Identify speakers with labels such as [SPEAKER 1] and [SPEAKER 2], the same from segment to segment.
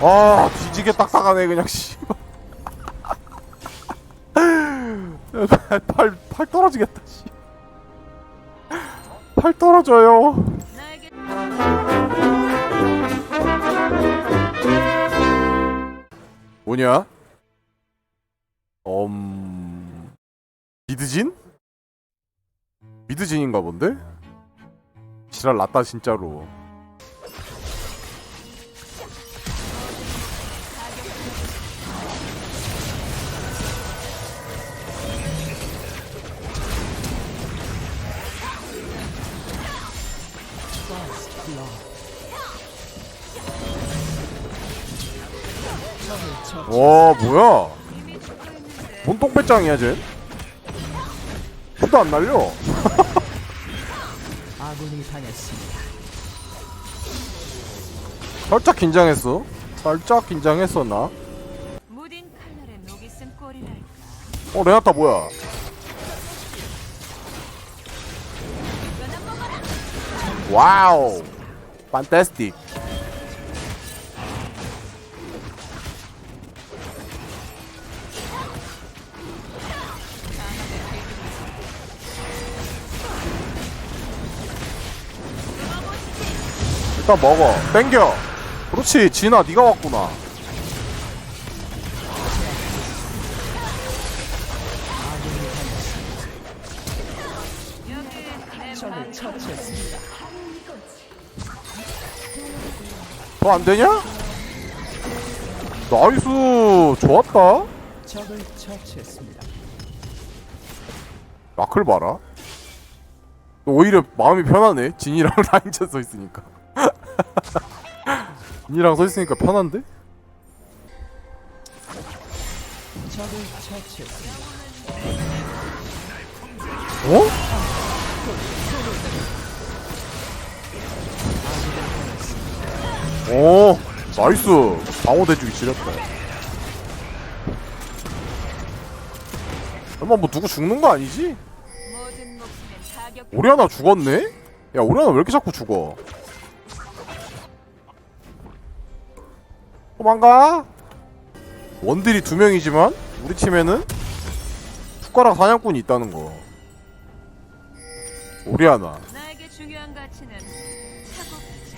[SPEAKER 1] 아 뒤지게 딱딱하네 그냥 씨발 팔, 팔 떨어지겠다 씨 팔 떨어져요
[SPEAKER 2] 나에게
[SPEAKER 1] 뭐냐? 음... 미드진? 미드진인가 본데? 지랄 났다 진짜로 와 뭐야?
[SPEAKER 2] 이미 죽어있는데
[SPEAKER 1] 뭔 똥배짱이야 쟤? 큐도 안 날려.
[SPEAKER 3] 아군이 당했습니다.
[SPEAKER 1] 살짝 긴장했어. 살짝 긴장했어 나.
[SPEAKER 2] 무딘 칼날에 녹이 쓴 꼴이랄까?
[SPEAKER 1] 어 레나타 뭐야 와우. 판타스틱. 일단 먹어. 땡겨. 그렇지 진아 네가 왔구나.
[SPEAKER 3] 처치했습니다.
[SPEAKER 1] 더 안되냐? 나이스 좋았다
[SPEAKER 3] 적을 처치했습니다.
[SPEAKER 1] 마클 봐라 오히려 마음이 편하네 진이랑 라인전 서 있으니까 진이랑 서 있으니까 편한데?
[SPEAKER 3] 적을 처치했습니다.
[SPEAKER 1] 어? 오 나이스. 방어 대주기 지렸다. 설마 뭐 누구 죽는 거 아니지? 하나 죽었네? 야 우리 하나 왜 이렇게 자꾸 죽어? 도망가. 원딜이 두 명이지만 우리 팀에는 숟가락 사냥꾼이 있다는 거. 우리 하나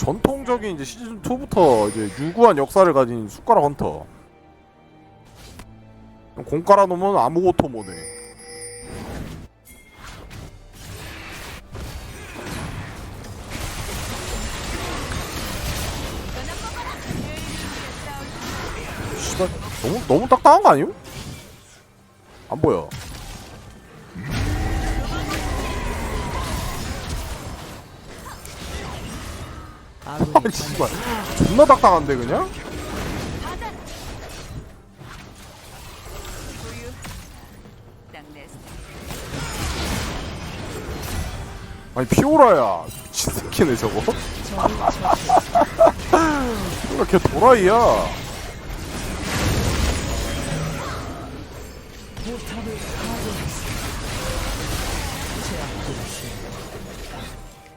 [SPEAKER 1] 전통적인 이제 시즌 2부터 이제 유구한 역사를 가진 숟가락 헌터. 공 깔아 놓으면 아무것도 못해. 씨발 너무 너무 딱딱한 거 아니요? 안 보여. 아니 씨발 존나 딱딱한데 그냥? 아니 피오라야 미친 새끼네 저거. 피오라 걔 도라이야.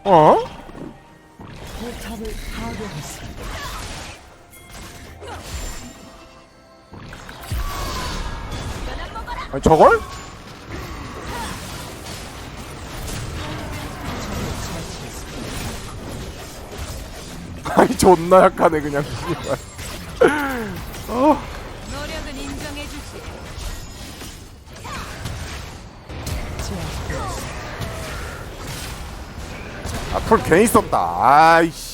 [SPEAKER 1] 어?
[SPEAKER 3] 포탑을 파괴했습니다.
[SPEAKER 1] 아니 저걸? 아니 존나 약하네 그냥. 어,
[SPEAKER 2] 노력은 인정해주지
[SPEAKER 3] 제압되었습니다.
[SPEAKER 1] 아풀 괜히 썼다 아이씨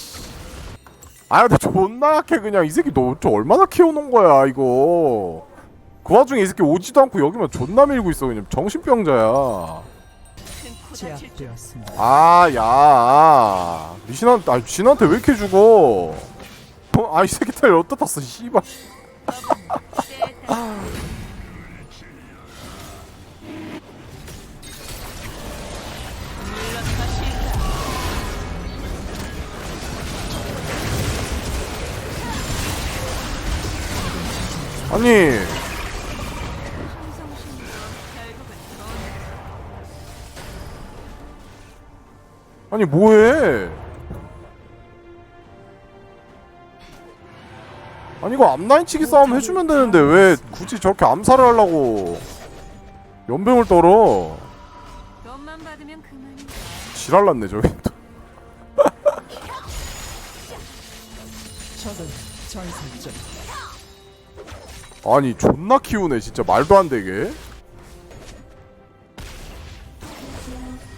[SPEAKER 1] 아 근데 존나 약해 그냥. 이 새끼 너 저 얼마나 키워놓은 거야 이거. 그 와중에 이 새끼 오지도 않고 여기만 존나 밀고 있어 그냥. 정신병자야.
[SPEAKER 3] 제압되었습니다.
[SPEAKER 1] 아야. 리신한테 아 진한테 왜 이렇게 죽어? 어, 아이 새끼들 어디다 탔어 씨발 아니. 아니 뭐해? 아니 이거 앞라인치기 싸움 해주면 되는데 왜 굳이 저렇게 암살을 하려고 연병을 떨어. 지랄났네 저기 또
[SPEAKER 3] 적은 전설적
[SPEAKER 1] 아니 존나 키우네 진짜. 말도 안 되게.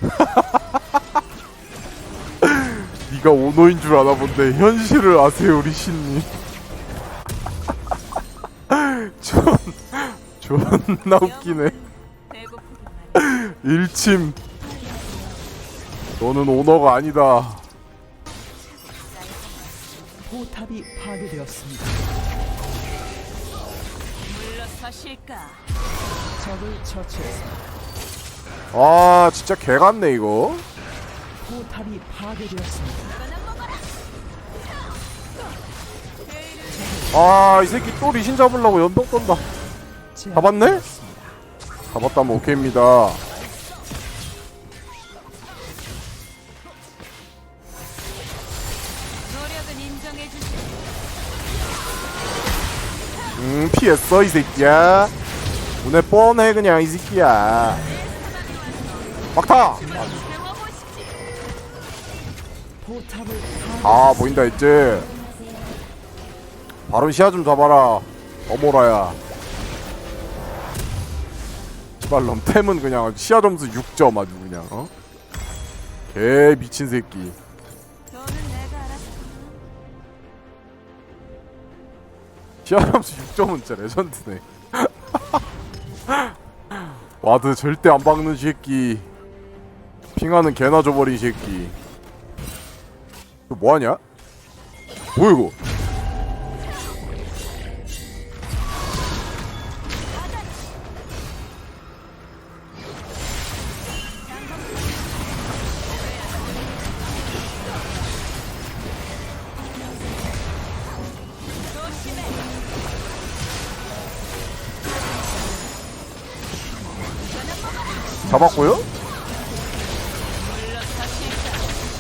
[SPEAKER 1] 네가 오노인 줄 아나 본데 현실을 아세요 우리 신님. 존 존나 웃기네. 일침. 너는 오너가 아니다.
[SPEAKER 3] 포탑이 파괴되었습니다.
[SPEAKER 2] 물러서실까?
[SPEAKER 3] 적을 처치했습니다.
[SPEAKER 1] 아 진짜 개 같네 이거
[SPEAKER 3] 포탑이 파괴되었습니다.
[SPEAKER 1] 아 이 새끼 또 리신 잡으려고 연동 떤다 잡았네? 잡았다면 오케이입니다 음 피했어 이 새끼야. 눈에 뻔해 그냥 이 새끼야. 막타! 아 보인다 이제 바로 시야 좀 잡아라 어모라야. 씨발놈 템은 그냥 시야 점수 6점 아주 그냥 어? 개 미친 새끼 점수 6점은 진짜 레전드네. 와드 절대 안 박는 새끼. 핑하는 개나 줘버린 새끼. 이거 뭐하냐? 뭐야 이거 잡았고요?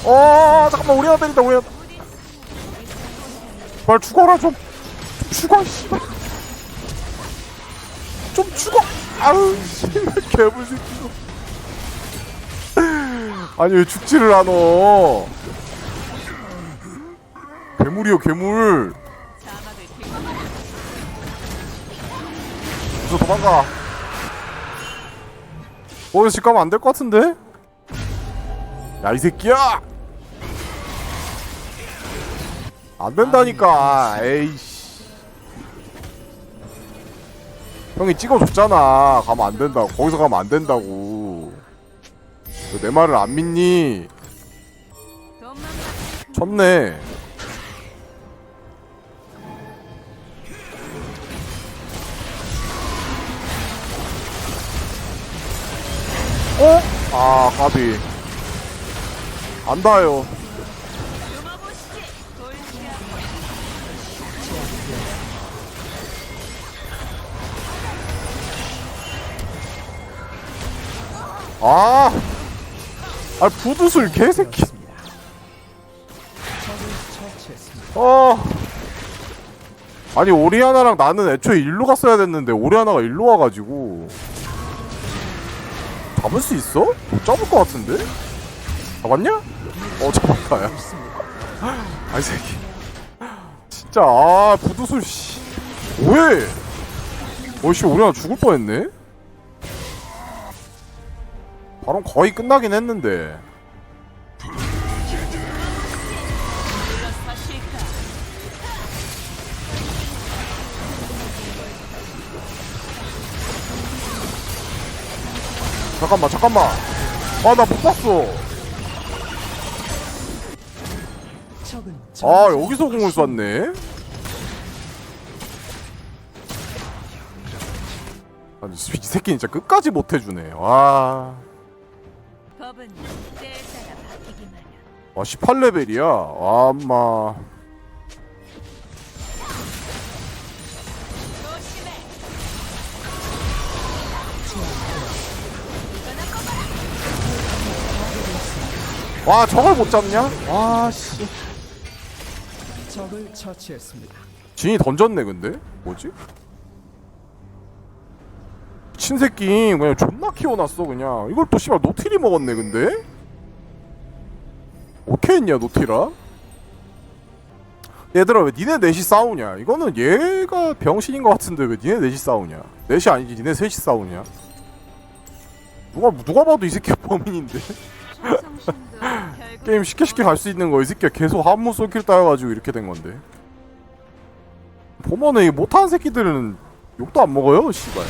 [SPEAKER 1] 어 잠깐만 우리 하나 때린다 우리 하나 빨리 죽어라 좀, 좀 죽어 씨발. 좀 죽어 아우 씨발 개불 새끼. 아니 왜 죽지를 않어 괴물이요 괴물. 저 도망가 어 집 가면 안 될 것 같은데? 야 이 새끼야! 안 된다니까. 에이씨. 형이 찍어줬잖아. 가면 안 된다고. 거기서 가면 안 된다고. 너내 말을 안 믿니? 쳤네 어? 아 까비 안 닿아요. 아, 아 부두술 개새끼. 어. 아니 오리아나랑 나는 애초에 일로 갔어야 됐는데 오리아나가 일로 와가지고 잡을 수 있어? 못 잡을 것 같은데? 잡았냐? 어 잡았다 야. 아이 새끼. 진짜 아 부두술 씨. 뭐해? 어씨 오리아나 죽을 뻔했네. 바로 거의 끝나긴 했는데. 잠깐만 잠깐만. 아 나 못 봤어. 아 여기서 공을 쐈네? 아니 이 새끼 진짜 끝까지 못 해주네. 와. 와 18레벨이야? 와 엄마 와 저걸 못 잡냐? 와씨
[SPEAKER 3] 적을 처치했습니다.
[SPEAKER 1] 진이 던졌네 근데 뭐지? 친새끼 그냥 존나 키워놨어 그냥 이걸 또 씨발 노틸이 먹었네 근데? 어떻게 했냐 노틸아? 얘들아 왜 니네 넷이 싸우냐 이거는 얘가 병신인 것 같은데 왜 니네 넷이 싸우냐 넷이 아니지 니네 셋이 싸우냐 누가 누가 봐도 이 새끼가 범인인데 게임 쉽게 쉽게 갈 수 있는 거 이 새끼가 계속 한무 쏠킬 따여가지고 이렇게 된 건데. 보면은 이 못하는 새끼들은 욕도 안 먹어요 씨발.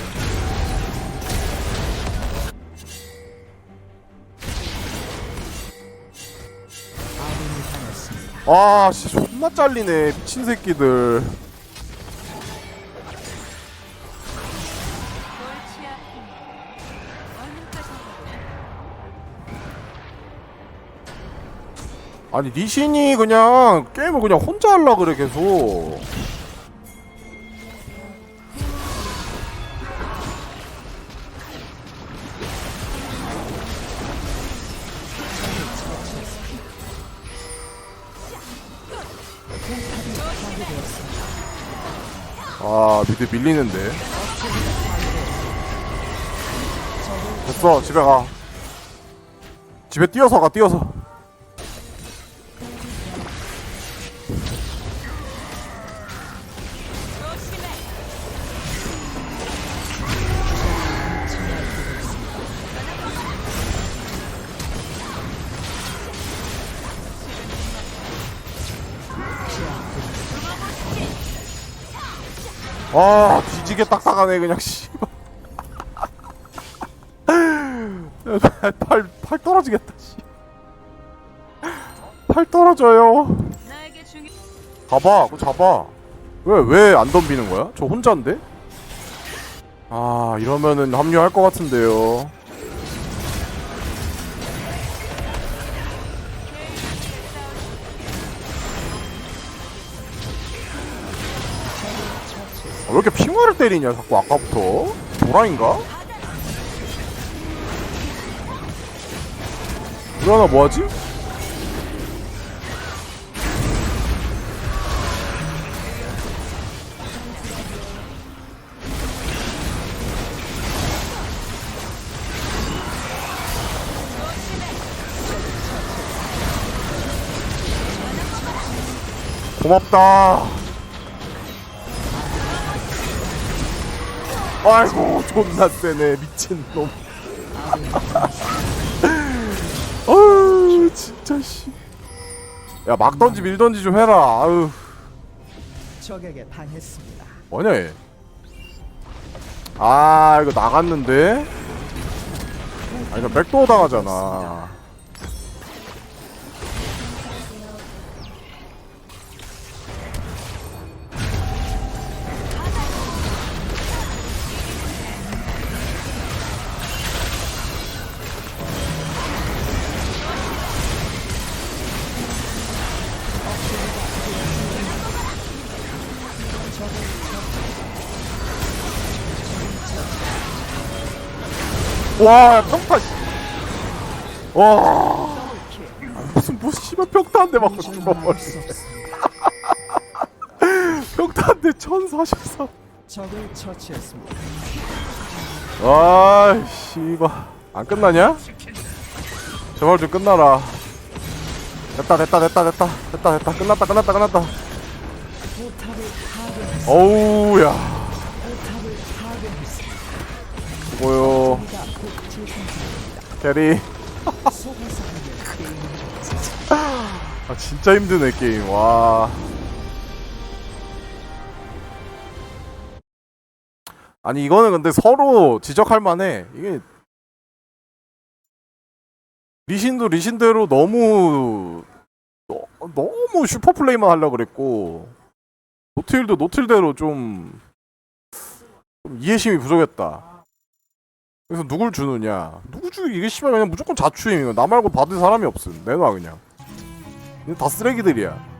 [SPEAKER 3] 아
[SPEAKER 1] 진짜 존나 잘리네 미친 새끼들 아니 니신이 그냥 게임을 그냥 혼자 하려 그래 계속. 아 미드 밀리는데. 됐어 집에 가. 집에 뛰어서 가 뛰어서 아 뒤지게 딱딱하네 그냥 씨발 팔, 팔 떨어지겠다 씨 팔 떨어져요.
[SPEAKER 2] 나에게 중요
[SPEAKER 1] 가봐 그거 잡아. 왜 왜 안 덤비는 거야? 저 혼자인데? 아 이러면은 합류할 것 같은데요 왜 이렇게 핑화를 때리냐 자꾸 아까부터 도라인가? 하나 뭐하지? 고맙다. 아이고 존나 세네 미친 놈. 아유 진짜 씨. 야막 던지 밀 던지 좀 해라. 아유
[SPEAKER 3] 적에게 당했습니다.
[SPEAKER 1] 뭐냐 얘. 아 이거 나갔는데. 아 이거 백도어 당하잖아. 와, 야, 평타, 씨. 와. 아, 무슨, 무슨, 씨발, 평타 한 대 맞고 죽어버리네. 평타 한 대 1044.
[SPEAKER 3] 적을 처치했습니다.
[SPEAKER 1] 아, 씨발. 안 끝나냐? 제발 좀 끝나라. 됐다, 됐다, 됐다, 됐다. 됐다, 됐다. 끝났다, 끝났다, 끝났다.
[SPEAKER 3] 포탑을 파괴했습니다.
[SPEAKER 1] 어우야.
[SPEAKER 3] 포탑을 파괴했습니다.
[SPEAKER 1] 수
[SPEAKER 3] 재생됩니다.
[SPEAKER 1] 캐리.
[SPEAKER 3] 아,
[SPEAKER 1] 진짜 힘드네, 게임. 와. 아니, 이거는 근데 서로 지적할 만해. 이게. 리신도 리신대로 너무. 너, 너무 슈퍼플레이만 하려고 그랬고. 노틸도 노틸대로 좀. 좀 이해심이 부족했다. 그래서 누굴 주느냐. 누구 주, 이게 씨발 그냥 무조건 자추임. 나 말고 받을 사람이 없음. 내놔, 그냥. 다 쓰레기들이야.